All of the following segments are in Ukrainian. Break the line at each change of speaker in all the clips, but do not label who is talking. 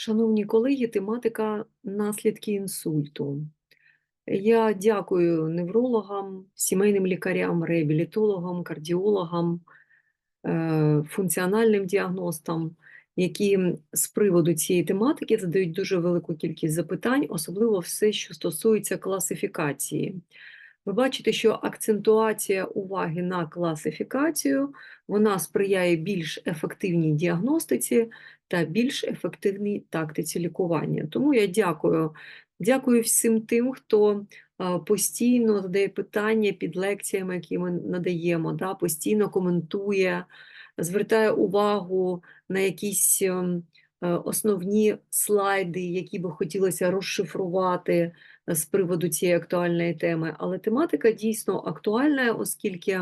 Шановні колеги, тематика наслідки інсульту. Я дякую неврологам, сімейним лікарям, реабілітологам, кардіологам, е, функціональним діагностам, які з приводу цієї тематики задають дуже велику кількість запитань, особливо все, що стосується класифікації. Ви бачите, що акцентуація уваги на класифікацію вона сприяє більш ефективній діагностиці та більш ефективній тактиці лікування. Тому я дякую. Дякую всім тим, хто постійно задає питання під лекціями, які ми надаємо, да, постійно коментує, звертає увагу на якісь ем, е, основні слайди, які би хотілося розшифрувати е, з приводу цієї актуальної теми. Але тематика дійсно актуальна, оскільки,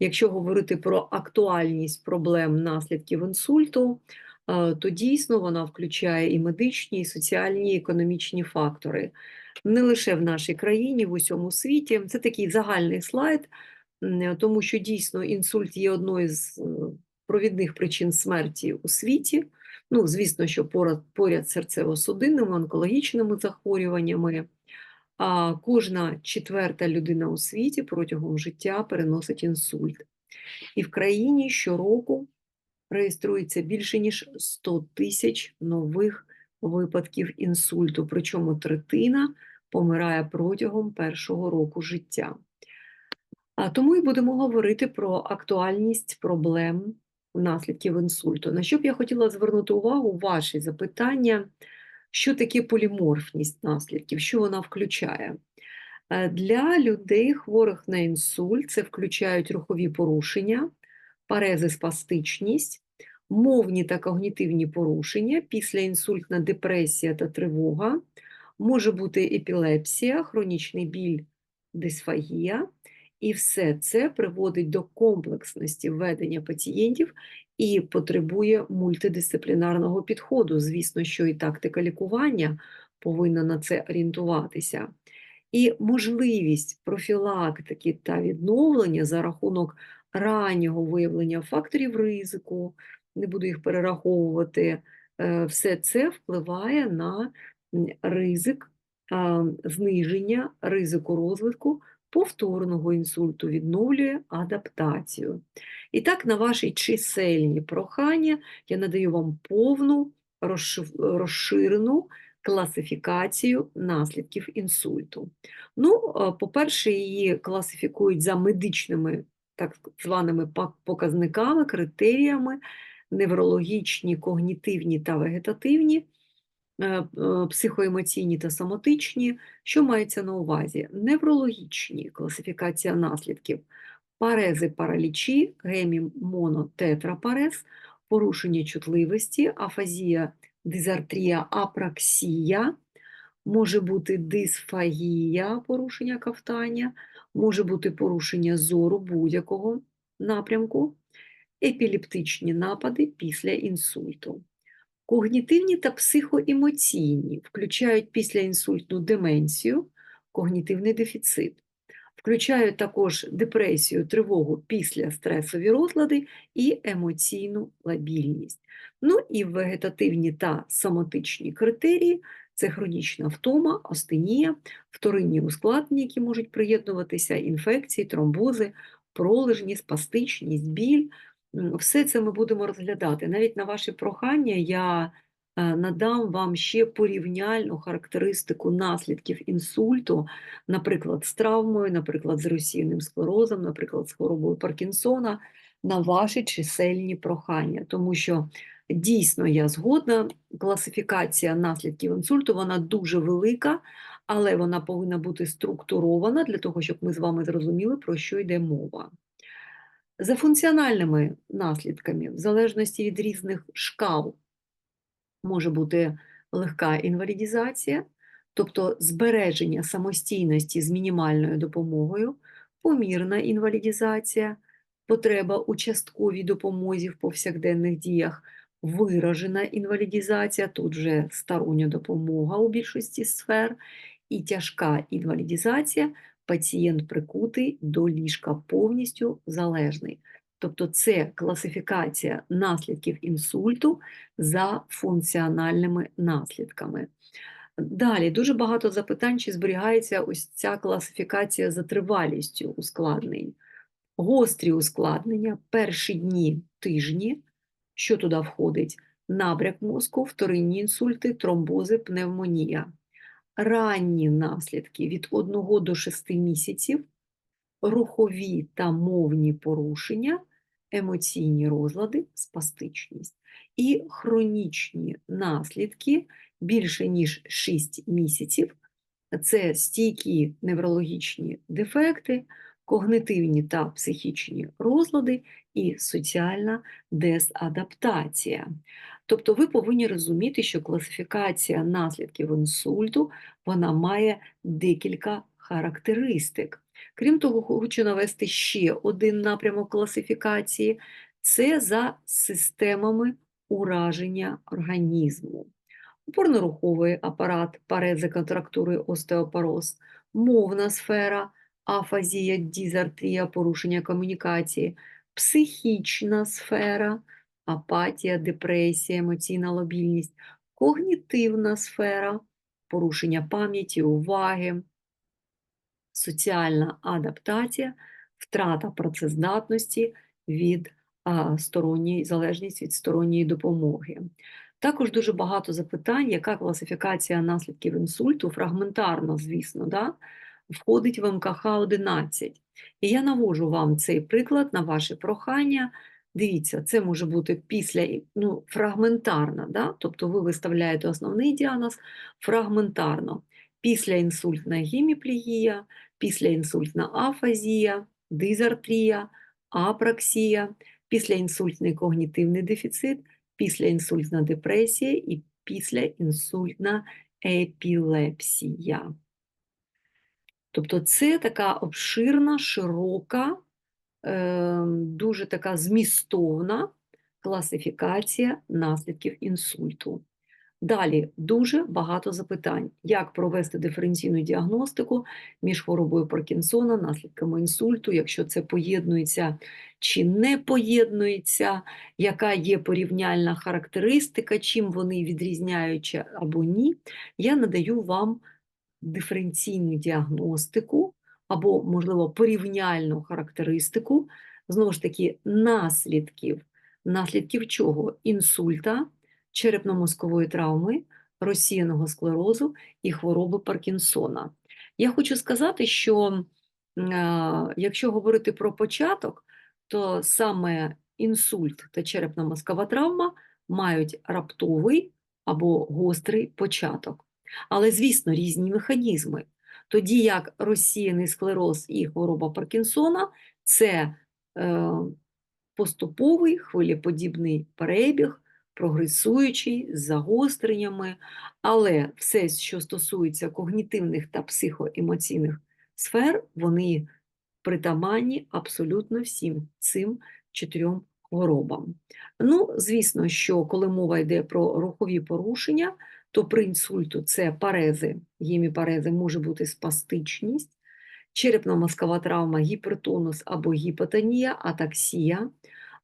якщо говорити про актуальність проблем наслідків інсульту, е, то дійсно вона включає і медичні, і соціальні, і економічні фактори. Не лише в нашій країні, в усьому світі. Це такий загальний слайд, тому що дійсно інсульт є одною з е, провідних причин смерті у світі. Ну, звісно, що поряд, поряд серцево-судинними, онкологічними захворюваннями. А кожна четверта людина у світі протягом життя переносить інсульт. І в країні щороку реєструється більше ніж 100 тисяч нових випадків інсульту, причому третина помирає протягом першого року життя. А тому і будемо говорити про актуальність проблем наслідків інсульту. На що б я хотіла звернути увагу ваші запитання, що таке поліморфність наслідків, що вона включає? Е, Для людей, хворих на інсульт, це включають рухові порушення, парезиспастичність, мовні та когнітивні порушення, післяінсультна депресія та тривога, може бути епілепсія, хронічний біль, дисфагія, і все це приводить до комплексності ведення пацієнтів і потребує мультидисциплінарного підходу. Звісно, що і тактика лікування повинна на це орієнтуватися. І можливість профілактики та відновлення за рахунок раннього виявлення факторів ризику, не буду їх перераховувати, е, все це впливає на ризик зниження ризику розвитку повторного інсульту, відновлює адаптацію. І так, на ваші чисельні прохання я надаю вам повну розширену класифікацію наслідків інсульту. Ну, е, по-перше, її класифікують за медичними так званими показниками, критеріями, неврологічні, когнітивні та вегетативні, е, е, психоемоційні та соматичні. Що мається на увазі? Неврологічні класифікація наслідків, парези паралічі, гемімонотетрапарез, порушення чутливості, афазія, дизартрія, апраксія, може бути дисфагія, порушення кафтання, може бути порушення зору будь-якого напрямку, епілептичні напади після інсульту. Когнітивні та психоемоційні включають післяінсультну деменцію, когнітивний дефіцит. Включають також депресію, тривогу після стресові розлади і емоційну лабільність. Ну і вегетативні та соматичні критерії це хронічна втома, астенія, вторинні ускладнення, які можуть приєднуватися, інфекції, тромбози, пролежні, спастичність, біль. Все це ми будемо розглядати. Навіть на ваші прохання я е, надам вам ще порівняльну характеристику наслідків інсульту, наприклад, з травмою, наприклад, з розсіяним склерозом, наприклад, з хворобою Паркінсона, на ваші чисельні прохання, тому що дійсно я згодна, класифікація наслідків інсульту вона дуже велика, але вона повинна бути структурована для того, щоб ми з вами зрозуміли, про що йде мова. За функціональними наслідками, в залежності від різних шкал, може бути легка інвалідізація, тобто збереження самостійності з мінімальною допомогою, помірна інвалідізація, потреба у частковій допомозі в повсякденних діях, виражена інвалідізація, тут вже стороння допомога у більшості сфер, і тяжка інвалідізація, пацієнт прикутий до ліжка повністю залежний. Тобто це класифікація наслідків інсульту за функціональними наслідками. Далі дуже багато запитань, чи зберігається ось ця класифікація за тривалістю ускладнень. Гострі ускладнення, перші дні, тижні, що туди входить? Набряк мозку, вторинні інсульти, тромбози, пневмонія. Ранні наслідки від 1 до 6 місяців, рухові та мовні порушення, емоційні розлади, спастичність. І хронічні наслідки більше ніж 6 місяців. Це стійкі неврологічні дефекти, когнитивні та психічні розлади і соціальна дезадаптація. Тобто ви повинні розуміти, що класифікація наслідків інсульту вона має декілька характеристик. Крім того, хочу навести ще один напрямок класифікації це за системами ураження організму. Опорно-руховий апарат, парези контрактури, остеопороз, мовна сфера, афазія, дізартрія, порушення комунікації, психічна сфера, апатія, депресія, емоційна лобільність, когнітивна сфера, порушення пам'яті, уваги, соціальна адаптація, втрата працездатності від сторонньої залежність від сторонньої допомоги. Також дуже багато запитань, яка класифікація наслідків інсульту, фрагментарно, звісно, да, входить в МКХ 11. І я навожу вам цей приклад на ваше прохання. Дивіться, це може бути після ну, фрагментарно, да? тобто ви виставляєте основний діагноз фрагментарно. Після Післяінсультна геміплігія, післяінсультна афазія, дизартрія, апраксія, післяінсультний когнітивний дефіцит, післяінсультна депресія і післяінсультна епілепсія. Тобто це така обширна, широка, е, дуже така змістовна класифікація наслідків інсульту. Далі дуже багато запитань, як провести диференційну діагностику між хворобою Паркінсона, наслідками інсульту, якщо це поєднується чи не поєднується, яка є порівняльна характеристика, чим вони відрізняються або ні. Я надаю вам диференційну діагностику або, можливо, порівняльну характеристику, знову ж таки, наслідків. Наслідків чого? Інсульта черепно-мозкової травми, розсіяного склерозу і хвороби Паркінсона. Я хочу сказати, що якщо говорити про початок, то саме інсульт та черепно-мозкова травма мають раптовий або гострий початок. Але, звісно, різні механізми. Тоді як розсіяний склероз і хвороба Паркінсона це е, поступовий хвилеподібний перебіг прогресуючий, з загостреннями, але все, що стосується когнітивних та психоемоційних сфер, вони притаманні абсолютно всім цим чотирьом хворобам. Ну, звісно, що коли мова йде про рухові порушення, то при інсульту це парези, геміпарези може бути спастичність, черепно-мозкова травма, гіпертонус або гіпотонія, атаксія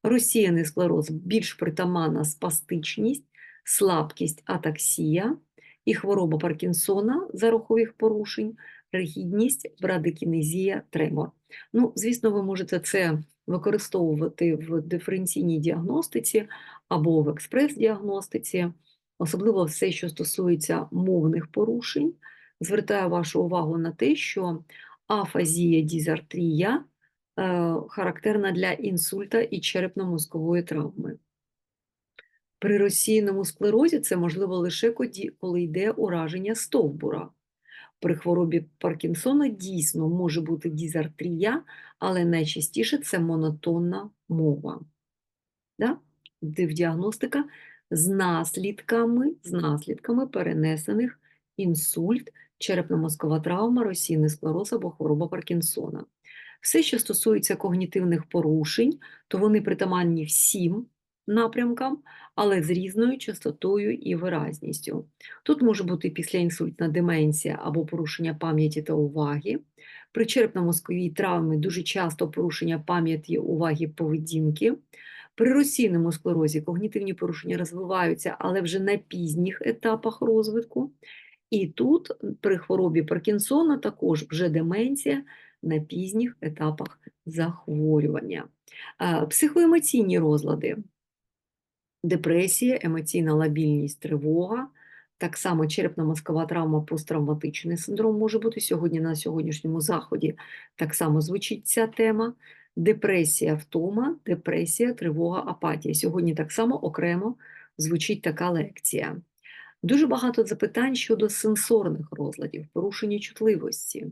розсіяний склероз більш притаманна спастичність, слабкість, атаксія і хвороба Паркінсона за рухових порушень, ригідність, брадикінезія, тремор. Ну, Звісно, ви можете це використовувати в диференційній діагностиці або в експрес-діагностиці, особливо все, що стосується мовних порушень. Звертаю вашу увагу на те, що афазія, дізартрія Е, характерна для інсульта і черепно-мозкової травми. При розсіяному склерозі це можливо лише коли йде ураження стовбура. При хворобі Паркінсона дійсно може бути дізартрія, але найчастіше це монотонна мова. Да? Діагностика з наслідками, з наслідками перенесених інсульт, черепно-мозкова травма, розсійний склероз або хвороба Паркінсона. Все, що стосується когнітивних порушень, то вони притаманні всім напрямкам, але з різною частотою і виразністю. Тут може бути післяінсультна деменція або порушення пам'яті та уваги, При черепно-мозковій травмі дуже часто порушення пам'яті, уваги, поведінки. При російному склерозі когнітивні порушення розвиваються, але вже на пізніх етапах розвитку. І тут при хворобі Паркінсона також вже деменція на пізніх етапах захворювання. Психоемоційні розлади, депресія, емоційна лабільність, тривога, так само черепно-мозкова травма, посттравматичний синдром може бути сьогодні на сьогоднішньому заході. Так само звучить ця тема. Депресія, втома, депресія, тривога, апатія. Сьогодні так само окремо звучить така лекція. Дуже багато запитань щодо сенсорних розладів, порушення чутливості.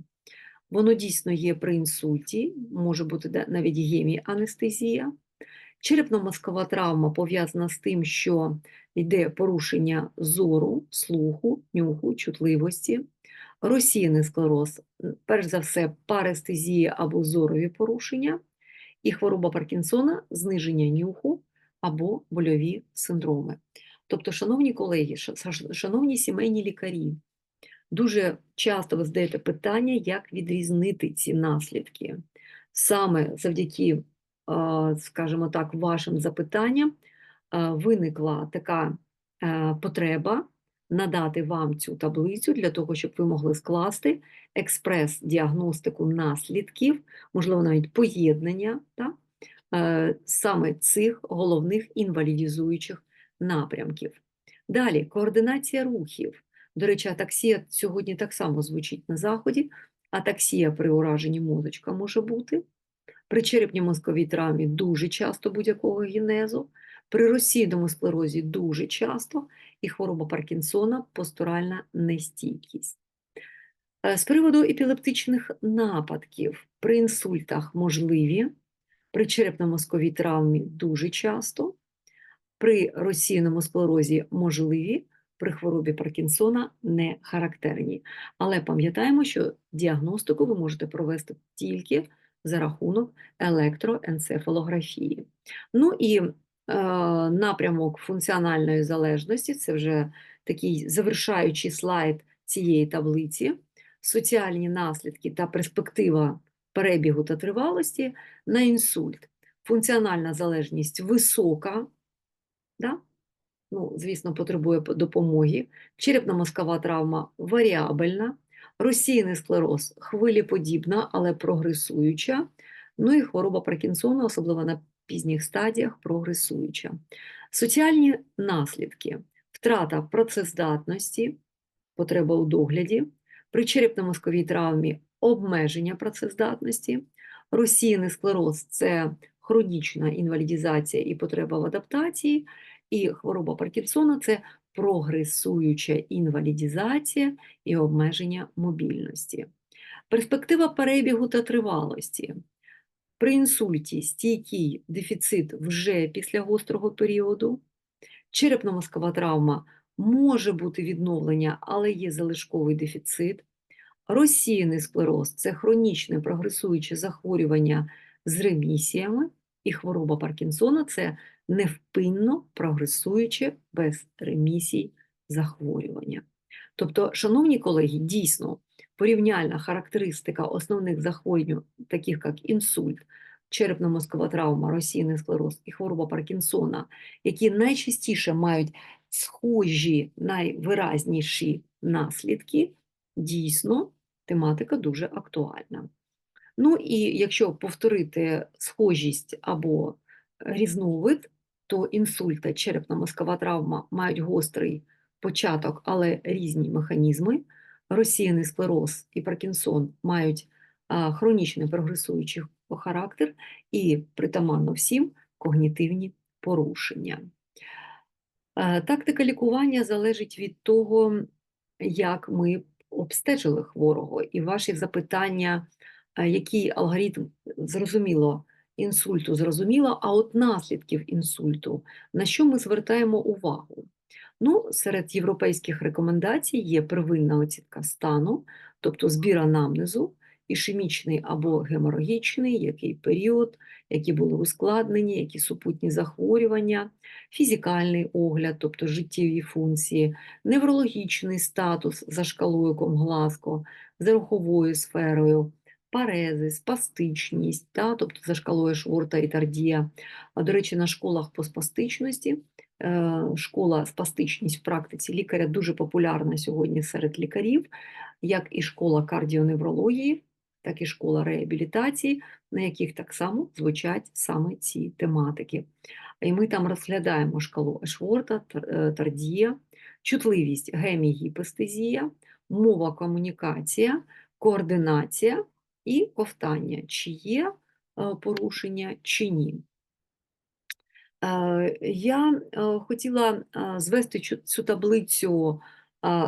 Воно дійсно є при інсульті, може бути навіть геміанестезія. Черепно-мозкова травма пов'язана з тим, що йде порушення зору, слуху, нюху, чутливості. Російний склероз, перш за все, парестезія або зорові порушення, і хвороба Паркінсона, зниження нюху або больові синдроми. Тобто, шановні колеги, ша- ша- шановні сімейні лікарі, дуже часто ви задаєте питання, як відрізнити ці наслідки. Саме завдяки, скажімо так, вашим запитанням виникла така потреба надати вам цю таблицю для того, щоб ви могли скласти експрес-діагностику наслідків, можливо, навіть поєднання так, е, саме цих головних інвалідізуючих напрямків. Далі координація рухів. До речі, атаксія сьогодні так само звучить на заході. Атаксія при ураженні мозочка може бути. При черепній мозковій травмі дуже часто будь-якого генезу, при розсійному склерозі дуже часто, і хвороба Паркінсона постуральна нестійкість. Е, З приводу епілептичних нападків при інсультах можливі, при черепно-мозковій травмі дуже часто, при розсіяному склерозі можливі, при хворобі Паркінсона не характерні. Але пам'ятаємо, що діагностику ви можете провести тільки за рахунок електроенцефалографії. Ну і е, напрямок функціональної залежності це вже такий завершаючий слайд цієї таблиці. Соціальні наслідки та перспектива перебігу та тривалості на інсульт. Функціональна залежність висока, да? ну, звісно, потребує допомоги. Черепно-мозкова травма варіабельна, розсіяний склероз хвилеподібна, але прогресуюча. Ну і хвороба Паркінсона, особливо на пізніх стадіях, прогресуюча. Соціальні наслідки: втрата працездатності, потреба у догляді, при черепно-мозковій травмі обмеження працездатності, розсіяний склероз це хронічна інвалідізація і потреба в адаптації, і хвороба Паркінсона це прогресуюча інвалідізація і обмеження мобільності. Перспектива перебігу та тривалості. При інсульті стійкий дефіцит вже після гострого періоду. Черепно-мозкова травма може бути відновлення, але є залишковий дефіцит. Розсіяний склероз це хронічне прогресуюче захворювання з ремісіями, і хвороба Паркінсона це невпинно прогресуюче без ремісій захворювання. Тобто, шановні колеги, дійсно порівняльна характеристика основних захворювань, таких як інсульт, черепно-мозкова травма, розсіяний склероз і хвороба Паркінсона, які найчастіше мають схожі найвиразніші наслідки, дійсно тематика дуже актуальна. Ну і якщо повторити схожість або різновид, то інсульт та черепно-мозкова травма мають гострий початок, але різні механізми. Розсіяний склероз і Паркінсон мають хронічний прогресуючий характер і притаманно всім когнітивні порушення. Е, Тактика лікування залежить від того, як ми обстежили хворого, і ваші запитання, е, який алгоритм зрозуміло, інсульту зрозуміло, а от наслідків інсульту, на що ми звертаємо увагу? Ну, серед європейських рекомендацій є первинна оцінка стану, тобто збір анамнезу, ішемічний або геморагічний, який період, які були ускладнені, які супутні захворювання, фізикальний огляд, тобто життєві функції, неврологічний статус за шкалою Комгласко, за руховою сферою, парези, спастичність, та, тобто за шкалою Шворта і Тардія. А, До речі, на школах по спастичності е, школа спастичність в практиці лікаря дуже популярна сьогодні серед лікарів, як і школа кардіоневрології, так і школа реабілітації, на яких так само звучать саме ці тематики. І ми там розглядаємо шкалу Ешворта, е, Тардія, чутливість, гемігіпестезія, мова, комунікація, координація і ковтання, чи є е, порушення, чи ні. Е, Я хотіла звести цю- цю таблицю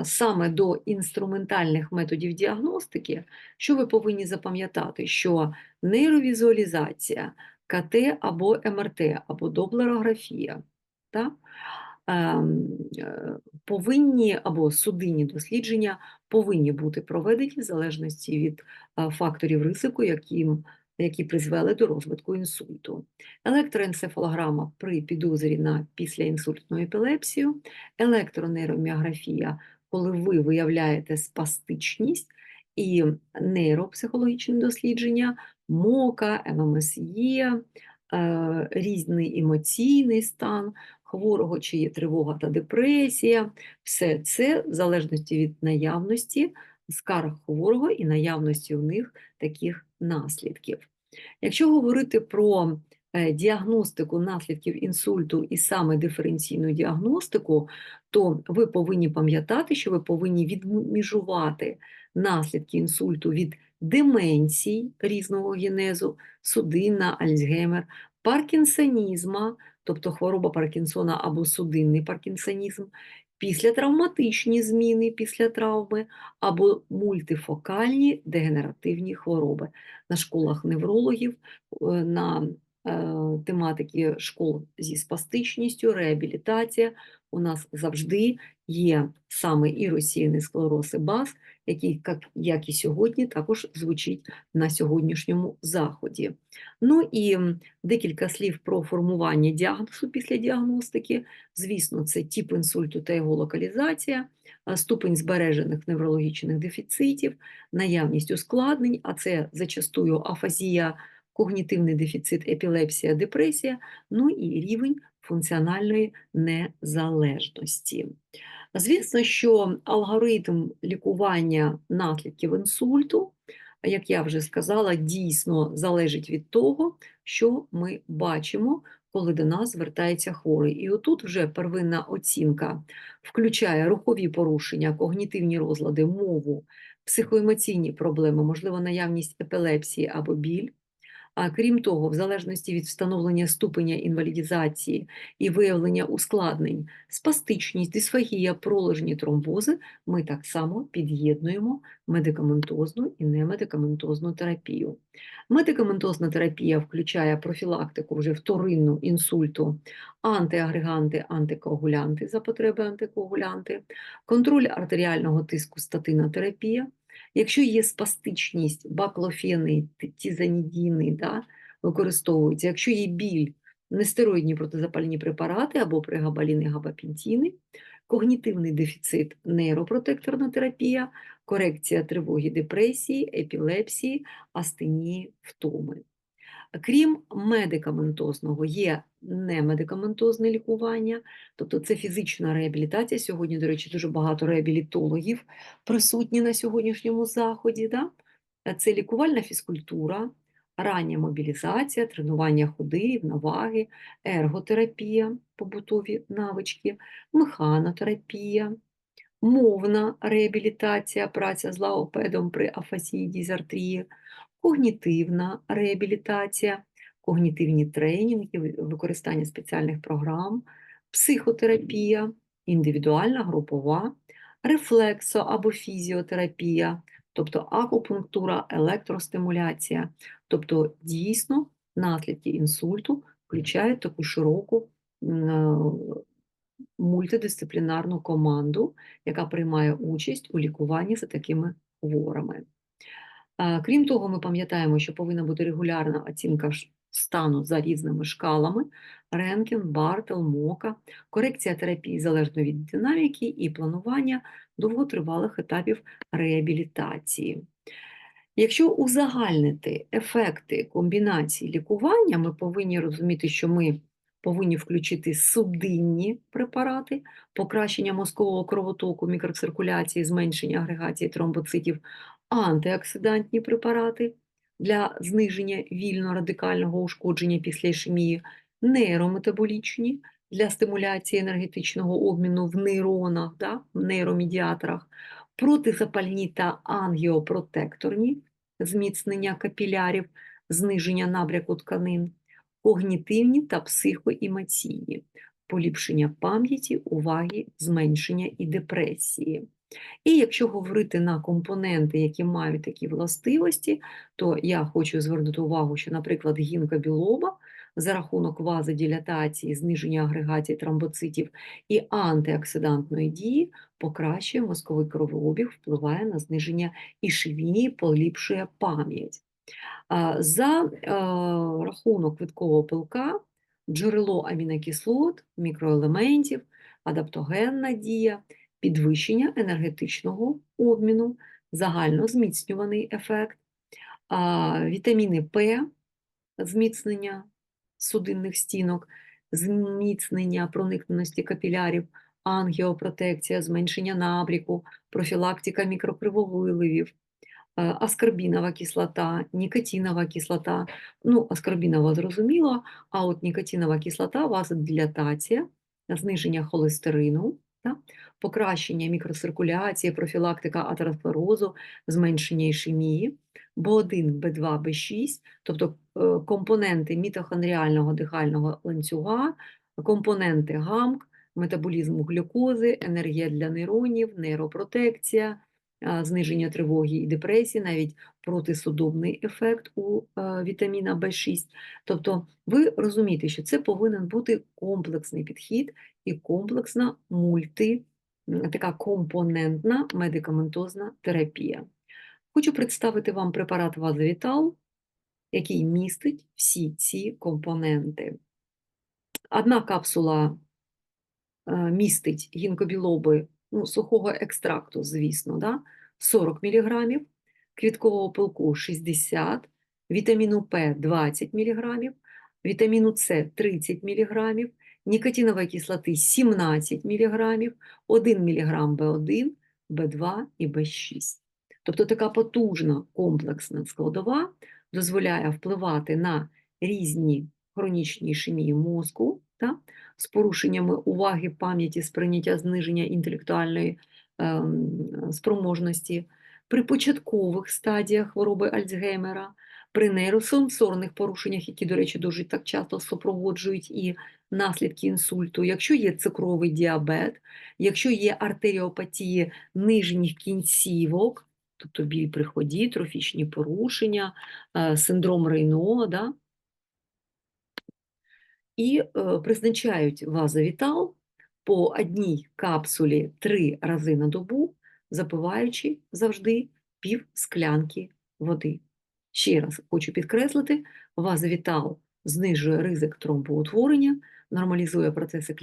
саме до інструментальних методів діагностики, що ви повинні запам'ятати, що нейровізуалізація, КТ або МРТ, або доплерографія, та, ем, е, повинні або судинні дослідження повинні бути проведені в залежності від е, факторів ризику, яким, які призвели до розвитку інсульту електроенцефалограма при підозрі на післяінсультну епілепсію, електронейроміографія, коли ви виявляєте спастичність і нейропсихологічне дослідження, МОКА, ММСЄ, е, різний емоційний стан хворого, чи є тривога та депресія. Все це в залежності від наявності скарг хворого і наявності у них таких наслідків. Якщо говорити про е, діагностику наслідків інсульту і саме диференційну діагностику, то ви повинні пам'ятати, що ви повинні відміжувати наслідки інсульту від деменцій різного генезу, судинна, Альцгеймер, паркінсонізма, тобто хвороба Паркінсона або судинний паркінсонізм, післятравматичні зміни після травми або мультифокальні дегенеративні хвороби на школах неврологів, е, на е, тематики школ зі спастичністю, реабілітація. У нас завжди є саме і розсіяний склероз і БАС, який, як, як і сьогодні, також звучить на сьогоднішньому заході. Ну і декілька слів про формування діагнозу після діагностики. Звісно, це тип інсульту та його локалізація, ступень збережених неврологічних дефіцитів, наявність ускладнень, а це зачастую афазія, когнітивний дефіцит, епілепсія, депресія, ну і рівень функціональної незалежності. Звісно, що алгоритм лікування наслідків інсульту, як я вже сказала, дійсно залежить від того, що ми бачимо, коли до нас звертається хворий. І отут вже первинна оцінка включає рухові порушення, когнітивні розлади, мову, психоемоційні проблеми, можливо, наявність епілепсії або біль. А крім того, в залежності від встановлення ступеня інвалідізації і виявлення ускладнень, спастичність, дисфагія, пролежні тромбози, ми так само під'єднуємо медикаментозну і немедикаментозну терапію. Медикаментозна терапія включає профілактику вже вторинну інсульту, антиагреганти, антикоагулянти за потреби антикоагулянти, контроль артеріального тиску статинотерапія. Якщо є спастичність, баклофени, тізанідіни да, використовуються, якщо є біль, нестероїдні протизапальні препарати або прегабаліни, габапентіни, когнітивний дефіцит, нейропротекторна терапія, корекція тривоги, депресії, епілепсії, астенії, втоми. Крім медикаментозного, є немедикаментозне лікування, тобто це фізична реабілітація. Сьогодні, до речі, дуже багато реабілітологів присутні на сьогоднішньому заході. Да? Це лікувальна фізкультура, рання мобілізація, тренування ходи, рівноваги, ерготерапія, побутові навички, механотерапія, мовна реабілітація, праця з лаопедом при афазії, дізартрії, когнітивна реабілітація, когнітивні тренінги, використання спеціальних програм, психотерапія, індивідуальна, групова, рефлексо або фізіотерапія, тобто акупунктура, електростимуляція. Тобто дійсно наслідки інсульту включають таку широку е, мультидисциплінарну команду, яка приймає участь у лікуванні за такими хворими. А, Крім того, ми пам'ятаємо, що повинна бути регулярна оцінка стану за різними шкалами: Ренкін, Бартел, Мока, корекція терапії залежно від динаміки і планування довготривалих етапів реабілітації. Якщо узагальнити ефекти комбінації лікування, ми повинні розуміти, що ми повинні включити судинні препарати, покращення мозкового кровотоку, мікроциркуляції, зменшення агрегації тромбоцитів, антиоксидантні препарати для зниження вільно-радикального ушкодження після ішемії, нейрометаболічні для стимуляції енергетичного обміну в нейронах, да, в нейромедіаторах, протизапальні та ангіопротекторні, зміцнення капілярів, зниження набряку тканин, когнітивні та психоемоційні, поліпшення пам'яті, уваги, зменшення і депресії. І якщо говорити на компоненти, які мають такі властивості, то я хочу звернути увагу, що, наприклад, гінка білоба за рахунок вазодилатації, зниження агрегації тромбоцитів і антиоксидантної дії покращує мозковий кровообіг, впливає на зниження ішемії, поліпшує пам'ять. За е, рахунок квиткового пилка джерело амінокислот, мікроелементів, адаптогенна дія, підвищення енергетичного обміну, загально зміцнюваний ефект, вітаміни П, зміцнення судинних стінок, зміцнення проникненості капілярів, ангіопротекція, зменшення набріку, профілактика мікрокривовиливів, е, аскорбінова кислота, нікотинова кислота. Ну, аскорбінова зрозуміло, а от нікотинова кислота, вазодилатація, зниження холестерину, та, покращення мікроциркуляції, профілактика атеросклерозу, зменшення ішемії, Б1, Б2, Б6, тобто е, компоненти мітохондріального дихального ланцюга, компоненти ГАМК, метаболізму глюкози, енергія для нейронів, нейропротекція, зниження тривоги і депресії, навіть протисудомний ефект у е, вітаміна В6. Тобто ви розумієте, що це повинен бути комплексний підхід і комплексна мульти, така компонентна медикаментозна терапія. Хочу представити вам препарат Вазовітал, який містить всі ці компоненти. Одна капсула е, містить гінкобілоби ну, сухого екстракту, звісно, да? 40 мг, квіткового пилку 60, вітаміну П 20 мг, вітаміну С 30 мг, нікотинової кислоти 17 мг, 1 мг В1, В2 і В6. Тобто така потужна комплексна складова дозволяє впливати на різні хронічні ішемії мозку та, з порушеннями уваги, пам'яті, сприйняття зниження інтелектуальної ем, спроможності, при початкових стадіях хвороби Альцгеймера, при нейросенсорних порушеннях, які, до речі, дуже так часто супроводжують і наслідки інсульту, якщо є цукровий діабет, якщо є артеріопатії нижніх кінцівок, тобто біль при ході, трофічні порушення, е, синдром Рейно, да? І е, призначають вазовітал по одній капсулі три рази на добу, запиваючи завжди пів склянки води. Ще раз хочу підкреслити, вазовітал знижує ризик тромбоутворення, нормалізує процеси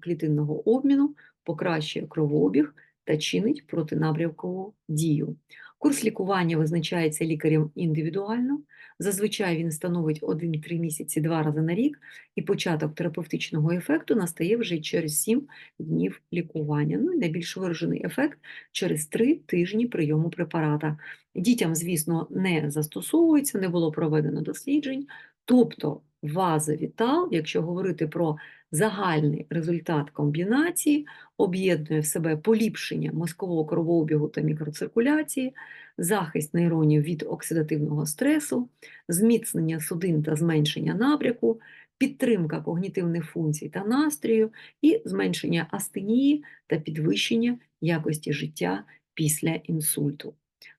клітинного обміну, покращує кровообіг та чинить протинабрявкову дію. Курс лікування визначається лікарем індивідуально. Зазвичай він становить 1-3 місяці два рази на рік, і початок терапевтичного ефекту настає вже через 7 днів лікування. Ну і найбільш виражений ефект через 3 тижні прийому препарата. Дітям, звісно, не застосовується, не було проведено досліджень. Тобто вазовітал, якщо говорити про загальний результат комбінації, об'єднує в себе поліпшення мозкового кровообігу та мікроциркуляції, захист нейронів від оксидативного стресу, зміцнення судин та зменшення набряку, підтримка когнітивних функцій та настрою і зменшення астенії та підвищення якості життя після інсульту.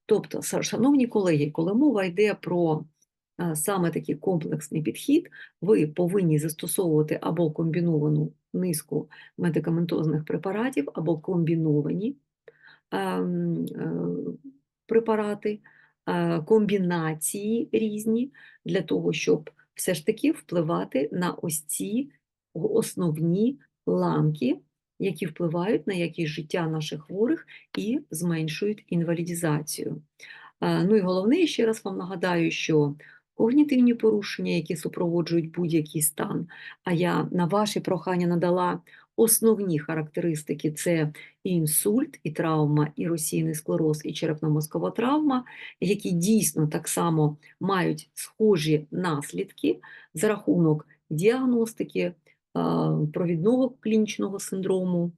Тобто, шановні колеги, коли мова йде про саме такий комплексний підхід, ви повинні застосовувати або комбіновану низку медикаментозних препаратів, або комбіновані ем, е, препарати, е, комбінації різні для того, щоб все ж таки впливати на ось ці основні ланки, які впливають на якість життя наших хворих і зменшують інвалідізацію. Е, Ну і головне, ще раз вам нагадаю, що когнітивні порушення, які супроводжують будь-який стан, а я на ваші прохання надала основні характеристики: це і інсульт, і травма, і російний склероз, і черепно-мозкова травма, які дійсно так само мають схожі наслідки за рахунок діагностики, провідного клінічного синдрому,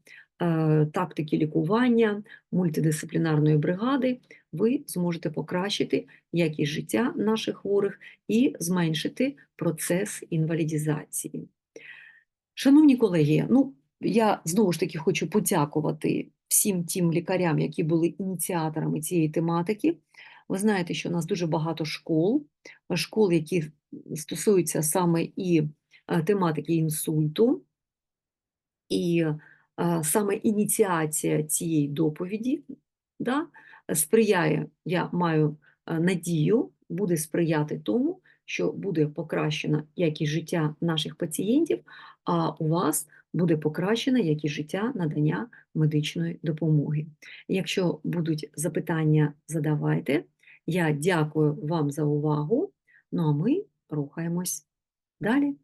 тактики лікування, мультидисциплінарної бригади, ви зможете покращити якість життя наших хворих і зменшити процес інвалідізації. Шановні колеги, ну я знову ж таки хочу подякувати всім тим лікарям, які були ініціаторами цієї тематики. Ви знаєте, що у нас дуже багато школ, школ, які стосуються саме і е, тематики інсульту, і е, саме ініціація цієї доповіді да, сприяє, я маю надію, буде сприяти тому, що буде покращена якість життя наших пацієнтів, а у вас буде покращена якість життя надання медичної допомоги. Якщо будуть запитання, задавайте. Я дякую вам за увагу. Ну а ми рухаємось далі.